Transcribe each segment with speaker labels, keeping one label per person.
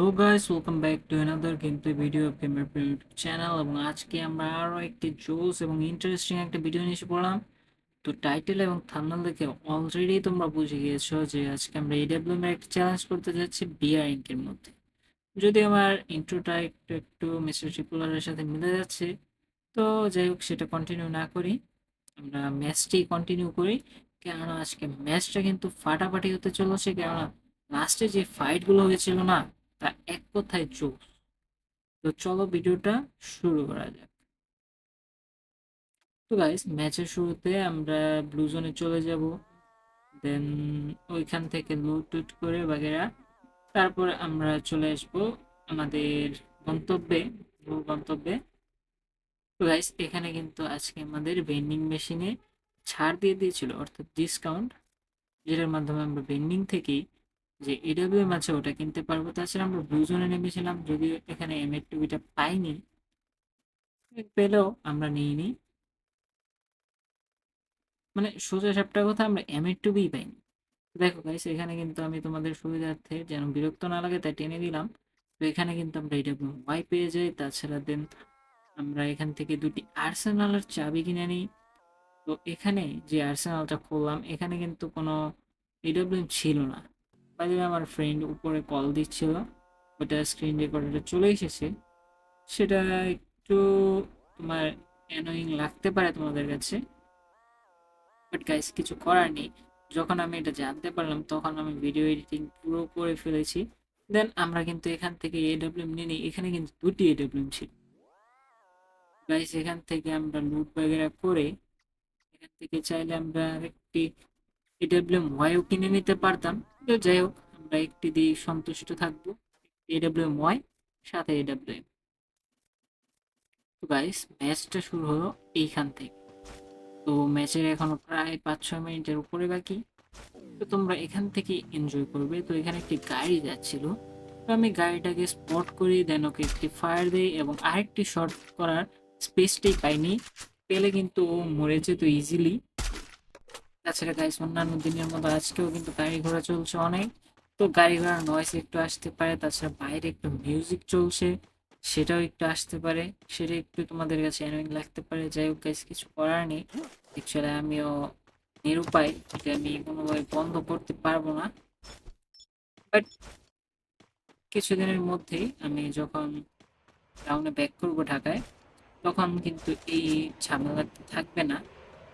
Speaker 1: Hello guys welcome back to another কিন্তু video of gamer channel এবং আজকে আমরা আরও একটি জোস এবং ইন্টারেস্টিং একটা ভিডিও নিয়ে এসে পড়লাম। তো টাইটেল এবং থাম্বনেল দেখে অলরেডি তোমরা বুঝে গিয়েছো যে আজকে আমরা এডাব্লিউএম একটা চ্যালেঞ্জ করতে যাচ্ছি বিআর ইঙ্কের মধ্যে। যদি আমার ইন্ট্রোটা একটু একটু মিস্টার ট্রিপুলারের সাথে মিলে যাচ্ছে, তো যাই হোক সেটা কন্টিনিউ না করি। আমরা ম্যাচটি কন্টিনিউ করি, কেননা আজকে ম্যাচটা কিন্তু ফাটাফাটি হতে চলেছে, কেননা লাস্টে যে ফাইটগুলো হয়েছিল না তা এক কথায় চোখ তো চলো ভিডিওটা শুরু করা যাক। তো গাইস ম্যাচের শুরুতে আমরা ব্লু জোনে চলে যাব। দেন ওইখান থেকে লুট টুট করে বাগেরা, তারপর আমরা চলে আসব আমাদের গন্তব্যে মূল গন্তব্যে। তো গাইস এখানে কিন্তু আজকে আমাদের ভেন্ডিং মেশিনে ছাড় দিয়ে দিয়েছিল, অর্থাৎ ডিসকাউন্ট যেটার মাধ্যমে আমরা ভেন্ডিং থেকেই যে এডাব্লিউএম আছে, ওটা কিনতে পারব। তাছাড়া আমরা ব্লু জোনে নেমেছিলাম, যদিও এখানে এম এর টুবিটা পাইনি। পেলেও আমরা নিইনি। মানে সোজা সাপটার কথা, আমরা এম এর টুবিই পাইনি। দেখো গাইস এখানে কিন্তু আমি তোমাদের সুবিধার্থে যেন বিরক্ত না লাগে, তাই টেনে দিলাম তো এখানে কিন্তু আমরা এডাব্লিউ ওয়াই পেয়ে যাই। তাছাড়া দেন আমরা এখান থেকে দুটি আর্সেনালের চাবি কিনে নিই। তো এখানে যে আর্সেনালটা খুললাম, এখানে কিন্তু কোনো এডাব্লিউএম ছিল না। বাইরে আমার ফ্রেন্ড উপরে কল দিচ্ছিল, ওটা স্ক্রিন রেকর্ডারে চলে এসেছে। সেটা একটু তোমার অ্যানোয়িং লাগতে পারে তোমাদের কাছে। বাট গাইস কিছু করার নেই। যখন আমি এটা জানতে পারলাম, তখন আমি ভিডিও এডিটিং পুরো করে ফেলেছি। দেন আমরা কিন্তু এখান থেকে এডাব্লিউএম নিয়ে নিই। এখানে কিন্তু দুটি এডাব্লিউএম ছিল। গাইস এখান থেকে আমরা লুট বাগেরা করে, এখান থেকে চাইলে আমরা একটি এডাব্লিউএম ওয়াইও কিনে নিতে পারতাম। তো যাই হোক, আমরা একটি দিয়ে সন্তুষ্ট থাকব। এডাব্লিউএম ওয়াই সাথে এডাব্লিউএম তো গাইস ম্যাচটা শুরু হলো এইখান থেকে। তো ম্যাচের এখনও প্রায় পাঁচ ছয় মিনিটের উপরে বাকি। তো তোমরা এখান থেকে এনজয় করবে। তো এখানে একটি গাড়ি যাচ্ছিল। তো আমি গাড়িটাকে স্পট করি দেন ওকে একটি ফায়ার দিই এবং আরেকটি শর্ট করার স্পেসটাই পাইনি। পেলে কিন্তু ও মরেছে তো ইজিলি তাছাড়া গাইস অন্যান্য দিনের মতো আজকেও কিন্তু গাড়ি ঘোড়া চলছে অনেক। তো গাড়ি ঘোড়ার নয়েস একটু আসতে পারে, তাছাড়া বাইরে একটু মিউজিক চলছে, সেটাও একটু আসতে পারে। সেটা একটু তোমাদের কাছে অ্যানোয়িং লাগতে পারে। যাই হোক গাইস কিছু করার নেই। অ্যাকচুয়ালি আমিও নিরুপায় এটা আমি কোনোভাবে বন্ধ করতে পারব না। বাট কিছুদিনের মধ্যেই আমি যখন টাউনে ব্যাক করব ঢাকায়, তখন কিন্তু এই ঝামেলাটা থাকবে না।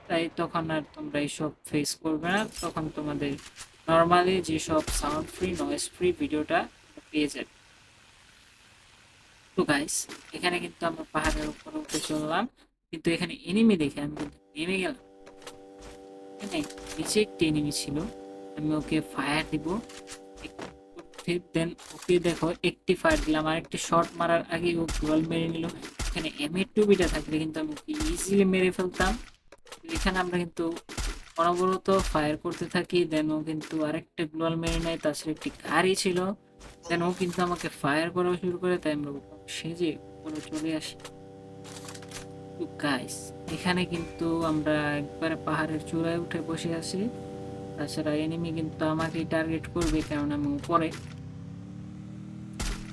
Speaker 1: তাই তখন আর তোমরা এইসব ফেস করবে না। তখন তোমাদের নর্মালি যেসব সাউন্ড ফ্রি নয়েজ ফ্রি ভিডিওটা পেয়ে যাবে। তো গাইস এখানে কিন্তু আমরা পাহাড়ের উপরে উঠে চললাম। কিন্তু এখানে এনিমি দেখে আমি কিন্তু নেমে গেলাম। এখানে নিচে একটি এনিমি ছিল। আমি ওকে ফায়ার দিব। দেন ওকে দেখো, একটি ফায়ার দিলাম। আর একটি শট মারার আগে ও গোল মেরে নিল। এখানে এম এর টুবিটা থাকলে কিন্তু আমি ওকে ইজিলি মেরে ফেলতাম। এখানে আমরা কিন্তু অনবরত ফায়ার করতে থাকি দেন ও কিন্তু আরেকটা গ্লোয়াল মেরে নেয় তাছাড়া একটি গাড়ি ছিল। দেন ও কিন্তু আমাকে ফায়ার করা শুরু করে, তাই আমরা সেজে উপরে চলে আসি। গাইস এখানে কিন্তু আমরা একবারে পাহাড়ের চূড়ায় উঠে বসে আছি। তাছাড়া এনিমি কিন্তু আমাকেই টার্গেট করবে, কারণ আমি উপরে।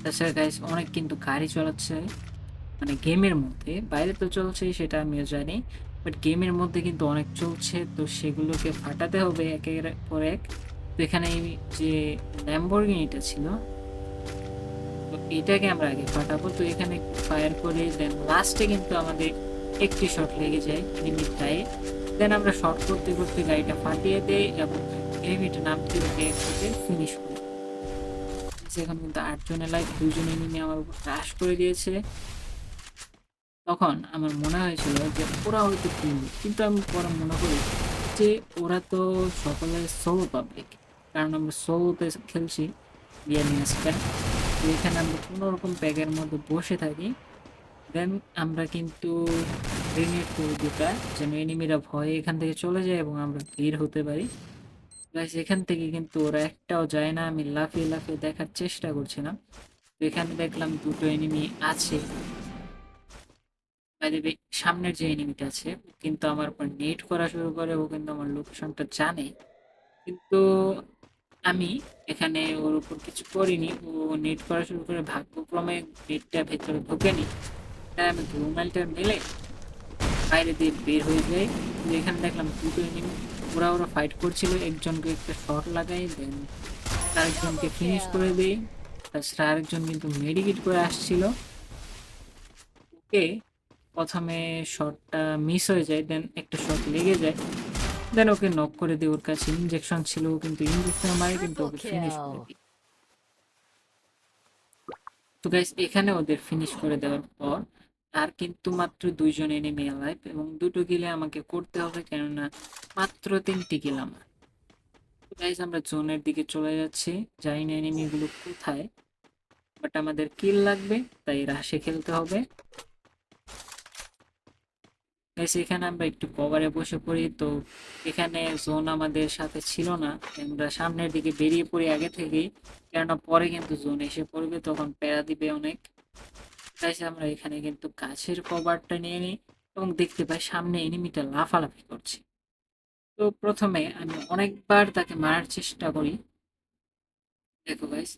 Speaker 1: তাছাড়া গাইস অনেক কিন্তু গাড়ি চলাচ্ছে। মানে গেমের মধ্যে, বাইরে তো চলছে সেটা আমিও জানি। বাট গেমের মধ্যে কিন্তু অনেক চলছে, তো সেগুলোকে ফাটাতে হবে একের পর এক। তো এখানে এই যে ল্যাম্বরগিনিটা ছিল, তো এটাকে আমরা আগে ফাটাবো। তো এখানে ফায়ার করে দেন লাস্টে কিন্তু আমাদের একটি শট লেগে যায় এনিমির গায়ে দেন আমরা শট করতে করতে গাড়িটা ফাটিয়ে দেই এবং এনিমিটা নামতে একসাথে ফিনিশ করি। এখন কিন্তু আটজনের লাইফ দুজনে এনিমি আমার উপর ক্রাশ করে দিয়েছে। তখন আমার মনে হয়েছিল যে ওরা হয়তো কিনবে কিন্তু আমি পরে মনে করি যে ওরা তো সকলে সোলো পাবলিক কারণ আমরা সোলোতে খেলছি তো এখানে আমরা কোনো রকম প্যাকের মধ্যে বসে থাকি। দেন আমরা কিন্তু গ্রেনেড করি দুটা যেন এনিমিরা ভয়ে এখান থেকে চলে যায় এবং আমরা ভিড় হতে পারি। গাইস এখান থেকে কিন্তু ওরা একটাও যায় না। আমি লাফিয়ে লাফিয়ে দেখার চেষ্টা করছিলাম। এখানে দেখলাম দুটো এনিমি আছে। বাইরে সামনের যে এনিমিটা আছে কিন্তু আমার উপর নেট করা শুরু করে ও কিন্তু আমার লোকেশনটা জানে। কিন্তু আমি এখানে ওর উপর কিছু করিনি ও নেট করা শুরু করে ভাগ্যক্রমে নেটটা ভেতরে ঢোকেনি। তাই আমি গ্লুমালটা মেলে বাইরে দিয়ে বের হয়ে যাই। এখানে দেখলাম দুটো এনিমি ওরা ওরা ফাইট করছিল একজনকে একটা শট লাগাই দেন আরেকজনকে ফিনিশ করে দিই। তাছাড়া আরেকজন কিন্তু মেডিকেট করে আসছিল। ওকে প্রথমে শটটা মিস হয়ে যায় দেন একটা শট লেগে যায়। দেন ওকে নক করে দিই ওর কাছে ইনজেকশন ছিল কিন্তু ইনজেকশন মারে কিন্তু ওকে ফিনিশ করে দিই তো গাইস এখানে ওদের ফিনিশ করে দেওয়ার পর আর কিন্তু মাত্র দুইজন এনিমি লাইফ এবং দুটো গিলে আমাকে করতে হবে কেননা মাত্র তিনটি গিল আমার। গাইস আমরা জোনের দিকে চলে যাচ্ছি। জানি না এনিমিগুলো কোথায় বাট আমাদের কিল লাগবে তাই রাশে খেলতে হবে। গাইস এখানে আমরা একটু কভারে বসে পড়ি। তো এখানে জোন আমাদের সাথে ছিল না। আমরা সামনের দিকে বেরিয়ে পড়ি আগে থেকেই। কেননা পরে কিন্তু জোন এসে পড়বে, তখন প্যারা দিবে অনেক। গাইস আমরা এখানে কিন্তু গাছের কভারটা নিয়ে নিই এবং দেখতে পাই সামনে এনিমিটা লাফালাফি করছে। তো প্রথমে আমি অনেকবার তাকে মারার চেষ্টা করি। দেখো গাইস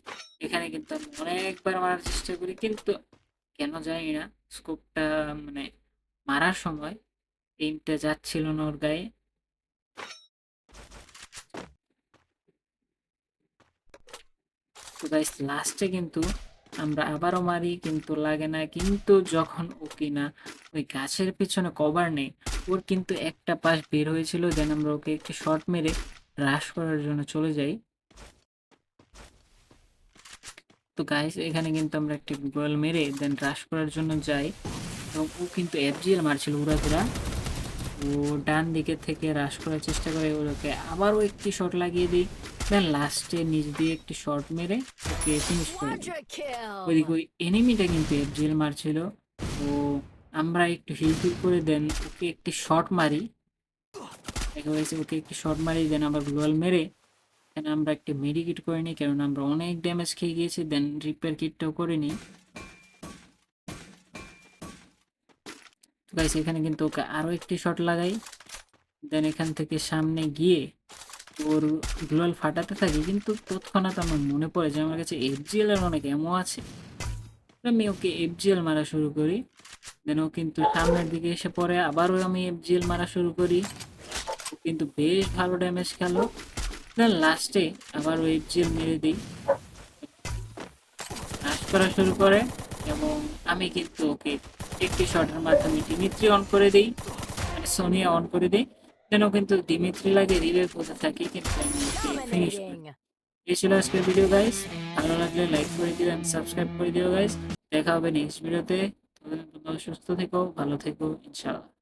Speaker 1: এখানে কিন্তু আমি অনেকবার মারার চেষ্টা করি, কিন্তু কেন জানি না স্কোপটা মানে মারার সময় এইমটা যাচ্ছিল না ওর গায়ে। তো গাইস লাস্টে কিন্তু আমরা আবারও মারি, কিন্তু লাগে না, কিন্তু যখন ও কিনা ওই গাছের পিছনে কভার নেই ওর কিন্তু একটা পাশ বের হয়েছিল দেন আমরা ওকে একটি শর্ট মেরে রাশ করার জন্য চলে যাই। তো গাইস এখানে কিন্তু আমরা একটি গোল মেরে দেন রাশ করার জন্য যাই। এবং ও কিন্তু এফজিএল মারছিল, উড়াধুরা। ও ডান দিকে থেকে রাশ করার চেষ্টা করে ওকে আবারও একটি শট লাগিয়ে দিই। দেন লাস্টে নিচ দিয়ে একটি শট মেরে ওকে ফিনিশ করে দিই। ওইদিকে ওই এনিমিটা কিন্তু এফজিএল মারছিল। ও আমরা একটু হিল ফিল করে দেন ওকে একটি শট মারি। দেখা হয়েছে ওকে একটি শট মারি দেন আবার গ্লোয়াল মেরে দেন আমরা একটি মেডিকেট করে নিই কারণ আমরা অনেক ড্যামেজ খেয়ে গিয়েছি দেন রিপেয়ার কিটটাও করে নিই। গাইস এখানে কিন্তু ওকে আরও একটি শট লাগাই। দেন এখান থেকে সামনে গিয়ে ওর গ্লোয়াল ফাটাতে থাকি, কিন্তু তৎক্ষণাৎ আমার মনে পড়ে যে আমার কাছে এফজিএল এর অনেক এমও আছে। আমি ওকে এফজিএল মারা শুরু করি। দেন ও কিন্তু সামনের দিকে এসে পড়ে, আবারও আমি এফজিএল মারা শুরু করি। কিন্তু বেশ ভালো ড্যামেজ খেলো। দেন লাস্টে আবার ও এফজিএল মেরে দিই। নাশ করা শুরু করে এবং আমি কিন্তু ওকে একটি শটের মাধ্যমে ডিমিত্রি অন করে দিই মানে সোনিয়া অন করে দিই। যেন কিন্তু ডিমিত্রি লাগে রিলে বসে থাকি, কিন্তু ফিনিশ এই ছিল আজকের ভিডিও গাইস ভালো লাগলে লাইক করে দিও এবং সাবস্ক্রাইব করে দিও গাইস দেখা হবে নেক্সট ভিডিওতে সুস্থ থেকো, ভালো থেকো, ইনশাআল্লাহ।